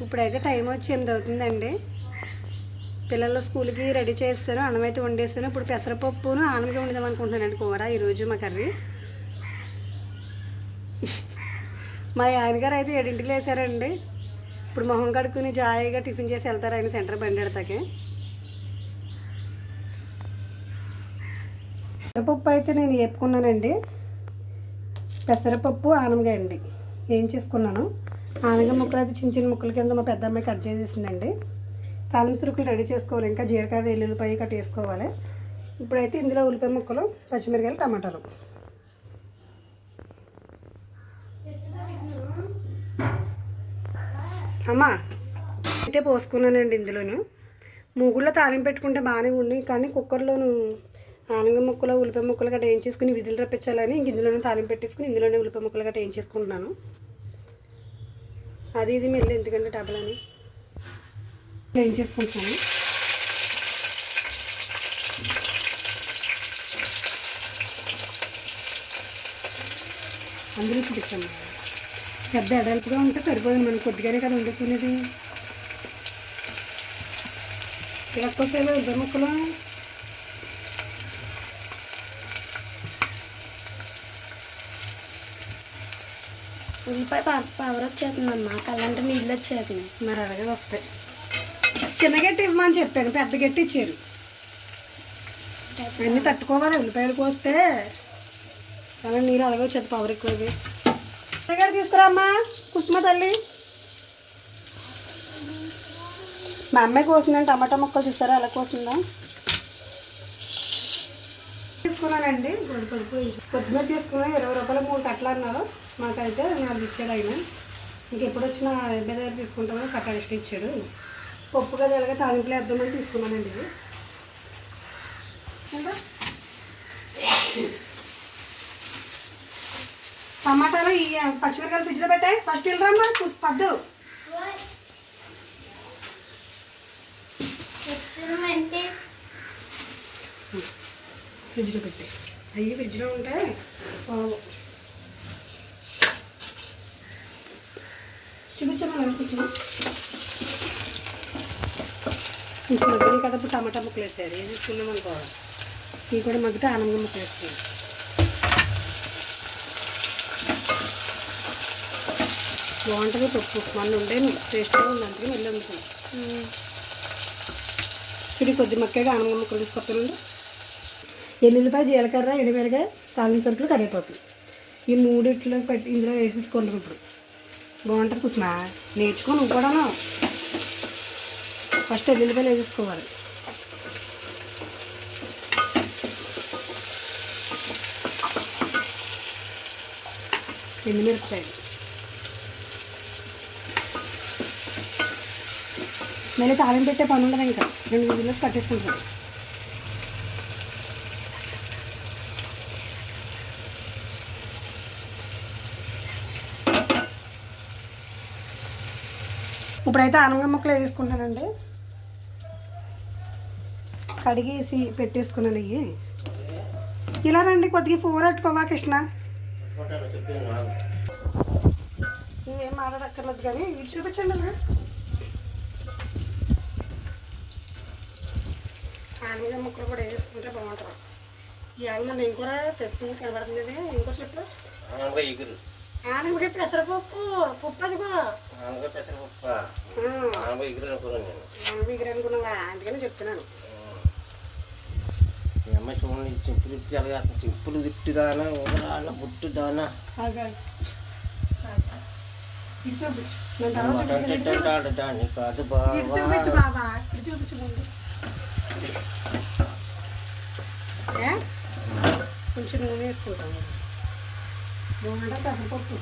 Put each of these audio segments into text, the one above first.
ఇప్పుడైతే టైం వచ్చి ఎనిమిది అవుతుందండి. పిల్లల స్కూల్కి రెడీ చేస్తాను అన్నం అయితే వండేస్తాను ఇప్పుడు పెసరపప్పును ఆనగా వండుదాం అనుకుంటున్నానండి కూర ఈరోజు మా కర్రీ. మా ఆయనగారు అయితే ఏడింటికి లేచారండి. ఇప్పుడు మొహం కడుక్కుని జాయిగా టిఫిన్ చేసి వెళ్తారు ఆయన సెంటర్ బండి ఎడతాకి. పెసరపప్పు అయితే నేను వేపుకున్నానండి పెసరపప్పు ఆనమగా అండి. ఏం చేసుకున్నాను? ఆనగ ముక్కలు అయితే చిన్న చిన్న ముక్కల కింద మా పెద్ద అమ్మాయి కట్ చేసేసిందండి. తాలింపు సురుకులు రెడీ చేసుకోవాలి. ఇంకా జీలకర్ర ఎల్లుల్లిపాయ కట్ వేసుకోవాలి ఇప్పుడైతే ఇందులో ఉల్లిపాయ ముక్కలు పచ్చిమిరకాయలు టమాటాలు. అమ్మా అయితే పోసుకున్నానండి ఇందులోను. మూగుల్లో తాలింపు పెట్టుకుంటే బాగానే ఉంది కానీ కుక్కర్లోను ఆనగ ముక్కలు ఉల్లిపాయ ముక్కలు గట్రా ఏం చేసుకుని విజిల్ రప్పించాలని ఇంక ఇందులోనే తాలింపు పెట్టేసుకుని ఇందులోనే ఉల్లిపాయ ముక్కలు గట్రా ఏం చేసుకుంటున్నాను. అది ఇది మెల్లి ఎందుకంటే డబ్బులని ఏం చేసుకుంటున్నాను. అందులో చూపించాము పెద్ద ఎడల్పుగా ఉంటే సరిపోయింది మనం కొద్దిగానే కదా వండుకునేది. లేకపోతే ఇద్దరు ముక్కలు. ఉల్లిపాయ పవర్ వచ్చేస్తుందమ్మా కళ్ళంటే నీళ్ళు వచ్చేస్తుంది మరి అలాగే వస్తాయి. చిన్న గట్టి ఇవ్వమని చెప్పాను. పెద్ద గట్టి ఇచ్చారు. అన్నీ తట్టుకోవాలి. ఉల్లిపాయలు కోస్తే అలా నీళ్ళు అలాగే వచ్చేది పవర్ ఎక్కువది చిన్నగడ్డ తీసుకురామ్మా కుసుమ తల్లి. మా అమ్మాయి కోసిందని టమాటా మొక్కలు చూసారా? ఎలా కోసిందా? తీసుకున్నానండి. గొడుగు కడుపు తీసుకున్నాను. ఇరవై రూపాయలు మూడు కట్టలు అన్నారు. మాకైతే నాలుగు ఇచ్చాడు ఆయన. ఇంకెప్పుడు వచ్చినా దగ్గర తీసుకుంటామని కట్ట ఇష్టం ఇచ్చాడు. పప్పు కదా ఎలాగ తాలింపులు వేద్దామని తీసుకున్నానండి ఇది. ఇంకా? టమాటాలు ఈ పచ్చిమిరకాయలు ఫ్రిడ్జ్లో పెట్టాయి. ఫస్ట్ వెళ్ళరమ్మా పద్దు. ఫ్రిడ్జ్లో పెట్టాయి అవి ఫ్రిడ్జ్లో ఉంటే చూపించమని అనుకుంటున్నాం ఇంకా మగ్గిన కదా టమాటా ముక్కలు వేసారు ఏం తీసుకున్నాం అనుకోవాలి ఇవి కూడా మగ్గితే ఆనందం ముక్కలు వేస్తాయి బాగుంటుంది పప్పు మన ఉండే టేస్ట్గా ఉంది అందుకే మళ్ళీ అందుకున్నాం చూడి కొద్ది మక్కగా ఆనందం ముక్కలు తీసుకొస్తానండి ఎల్లుల్లిపాయ జీలకర్ర ఎండుమిరకాయ తాలింపు సరుకులు కరివేపాకు. ఈ మూడిట్లో పెట్టి ఇందులో వేసేసుకోండి ఇప్పుడు. బాగుంటుంది కుసుమా. నేర్చుకో నువ్వు కూడాను ఫస్ట్ ఎల్లుల్లిపాయలు వేసేసుకోవాలి. ఎండుమిరపకాయలు. మళ్ళీ తాళం పెట్టే పని ఉండదు ఇంకా. రెండు విధుల్లో కట్టేసుకుంటాను ఇప్పుడైతే అనగ ముక్కలు వేసుకుంటానండి కడిగేసి పెట్టేసుకున్నాను ఇవి. ఇలా రండి కొద్దిగా ఫోన్ పెట్టుకోవా కృష్ణ? నువ్వేం మాట్లాడక్కర్లేదు కానీ ఇవి చూపించండి అలా ఆనంగ ముక్కలు కూడా వేసుకుంటే బాగుంటుంది. ఇవాళ నేను కూడా పెట్టి కనబడుతుంది ఇంకో చెప్పు. ఆనగా ఎగురు ఆనంగ పెసరపప్పు పప్పు అది కూడా ఆనగా పెసరపప్ప? ఆనగా ఎగురు అనుకున్నాను నేను. దగ్గర అనుకున్నావా అందుకని చెప్తున్నాను. మీ అమ్మాయి చూడండి ఈ చెప్పులు ఇప్పి అలాగే అసలు చెప్పులు తిట్టుదానా ఊరాన బుట్టుదానా. ఇది చూపించు. నేను తర్వాత చూపిస్తాను. ఆడటాన్ని కాదు బాబా? కొంచెం నూనె వేసుకుంటాను. బాగుంటుంది పెసరపప్పు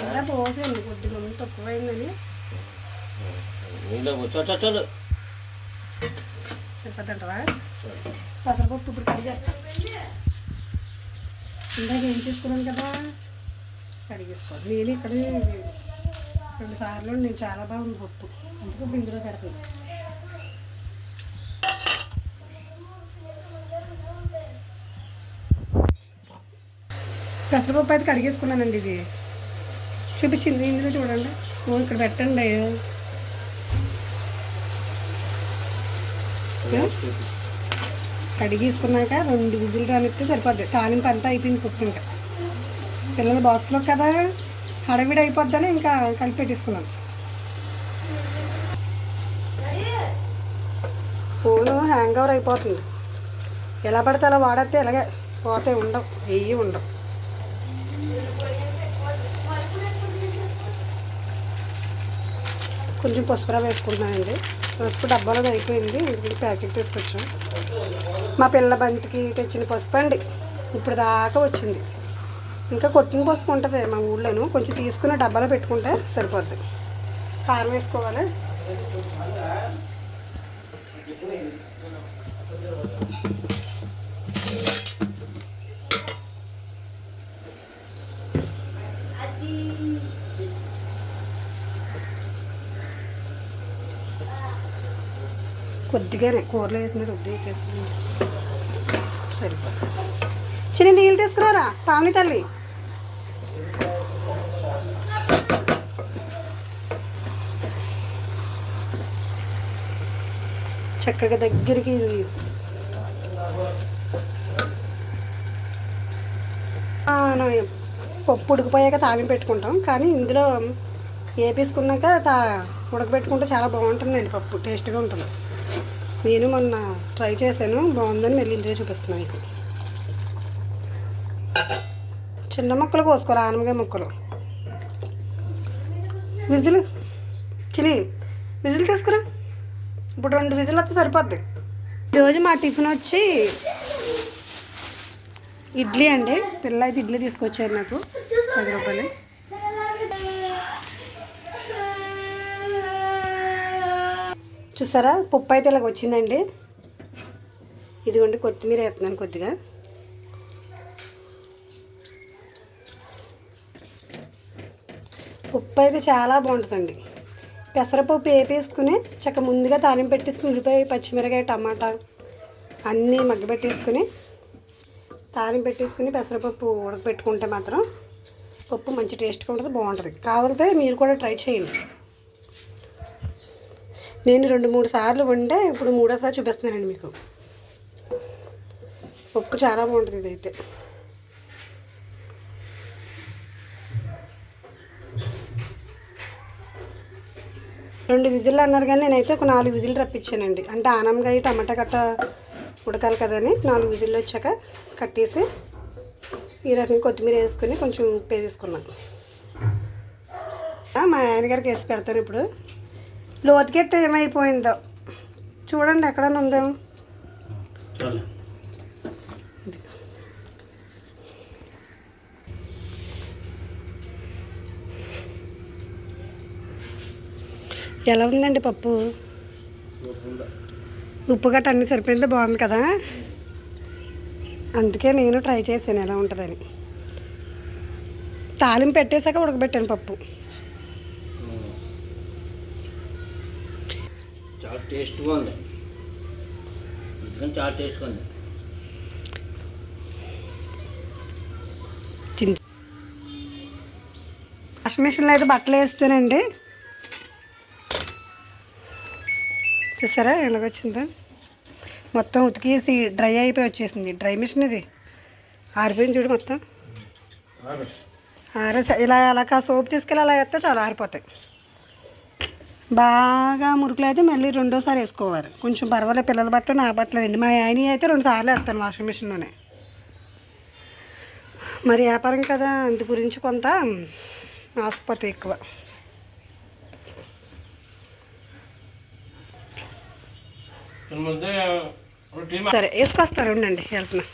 కింద పోసేయండి కొద్దిగా నూనె తక్కువైందని. ఇప్పుడు కడిగేస్తా. ఇందాక ఏం చేసుకున్నాను కదా? కడిగేసుకోవాలి. నేను ఇక్కడ రెండు సార్లు నేను చాలా బాగుంది పప్పు. అందుకే ఇందులో పెడతాను. పెసరపప్పు అయితే కడిగేసుకున్నానండి ఇది. చూపించింది ఇందులో చూడండి. ఇక్కడ పెట్టండి. కడిగేసుకున్నాక రెండు విజిల్ రానిస్తే సరిపోద్ది. తాలింపు అంతా అయిపోయింది పప్పు ఇంకా పిల్లల బాక్స్లో కదా హడవిడి అయిపోద్దని ఇంకా కలిపి పెట్టేసుకున్నాను ఫోను హ్యాంగ్ ఓవర్ అయిపోతుంది. ఎలా పడితే అలా వాడితే ఇలాగే పోతే ఉండవు వెయ్యి ఉండవు. కొంచెం పసుపురా వేసుకుంటున్నానండి. పసుపు డబ్బాలో అయిపోయింది. ఇంటికి ప్యాకెట్ తీసుకొచ్చాం. మా పిల్ల బంతికి తెచ్చిన పసుపు అండి. ఇప్పుడు దాకా వచ్చింది. ఇంకా కొట్టిన పసుపు ఉంటుంది మా ఊళ్ళోను. కొంచెం తీసుకుని డబ్బాలో పెట్టుకుంటే సరిపోద్ది. కారం వేసుకోవాలి? కొద్దిగానే కూరలో వేసిన రుద్ది వేసేసి సరిపోతుంది. చిన్న నీళ్ళు తీసుకురారా పావని తల్లి? చక్కగా దగ్గరికి పప్పు ఉడికిపోయాక తాలింపు పెట్టుకుంటాం కానీ ఇందులో వేపేసుకున్నాక తా ఉడకబెట్టుకుంటే చాలా బాగుంటుందండి పప్పు టేస్ట్గా ఉంటుంది. నేను మొన్న ట్రై చేశాను. బాగుందని మళ్ళీ ఇందులో చూపిస్తున్నాను మీకు. చిన్న ముక్కలు కోసుకోవాలి ఆనమకాయ ముక్కలు. విజిల్. చిని విజిల్ తీసుకురా. ఇప్పుడు రెండు విజిల్ వస్తే సరిపోద్ది. ఈరోజు మా టిఫిన్ వచ్చి ఇడ్లీ అండి. పిల్ల అయితే ఇడ్లీ తీసుకొచ్చారు నాకు. పది రూపాయలు. చూసారా? పప్పు అయితే ఇలాగ వచ్చిందండి. ఇదిగోండి కొత్తిమీర వేస్తున్నాను కొద్దిగా. పప్పు అయితే చాలా బాగుంటుందండి. పెసరపప్పు వేపేసుకుని చక్క ముందుగా తాలింపు పెట్టేసుకుని ఉల్లిపాయ పచ్చిమిరకాయ టమాటా అన్నీ మగ్గబెట్టేసుకుని తాలింపు పెట్టేసుకుని పెసరపప్పు ఉడకబెట్టుకుంటే మాత్రం పప్పు మంచి టేస్ట్గా ఉంటుంది బాగుంటుంది. కావాలితే మీరు కూడా ట్రై చేయండి. నేను రెండు మూడు సార్లు వండే ఇప్పుడు మూడోసారి చూపిస్తున్నానండి మీకు. పప్పు చాలా బాగుంటుంది ఇదైతే. రెండు విజిల్లు అన్నారు కానీ నేనైతే ఒక నాలుగు విజిల్లు రప్పించానండి. అంటే ఆనంగాయ టమాటా కట్ట ఉడకాలి కదని నాలుగు విజిల్లు వచ్చాక కట్టేసి ఈ రకంగా కొత్తిమీర వేసుకొని కొంచెం ఉప్పు వేసుకున్నాను మా ఆయనగారికి వేసి పెడతాను ఇప్పుడు. లోతుకెట్ట ఏమైపోయిందో? చూడండి ఎక్కడన్నా ఉందేమో. ఎలా ఉందండి పప్పు? ఉప్పు గట్ట అన్నీ సరిపోయింది? బాగుంది కదా? అందుకే నేను ట్రై చేశాను ఎలా ఉంటుందని. తాలింపు పెట్టేశాక ఉడకబెట్టాను పప్పు. చాలా టేస్ట్గా ఉంది. ఎందుకంటే చాలా టేస్ట్గా ఉంది. వాషింగ్ మిషన్లో అయితే బట్టలు వేస్తానండి. చూసారా ఎలాగొచ్చిందో మొత్తం ఉతికేసి డ్రై అయిపోయి వచ్చేసింది. డ్రై మిషన్ ఇది. ఆరిపోయింది చూడు మొత్తం. ఆరే ఇలా అలా కా సోప్ తీసుకెళ్ళి అలా వేస్తే చాలా ఆరిపోతాయి. బాగా మురుకులు అయితే మళ్ళీ రెండోసారి వేసుకోవాలి. కొంచెం పర్వాలేదు పిల్లల బట్టలు నా బట్టలు అండి. మా ఆయన అయితే రెండు సార్లు వేస్తాను వాషింగ్ మిషన్లోనే. మరి వ్యాపారం కదా అందు గురించి కొంత ఆసుపత్రి ఎక్కువ. సరే వేసుకొస్తారు ఉండండి వెళ్తున్నా.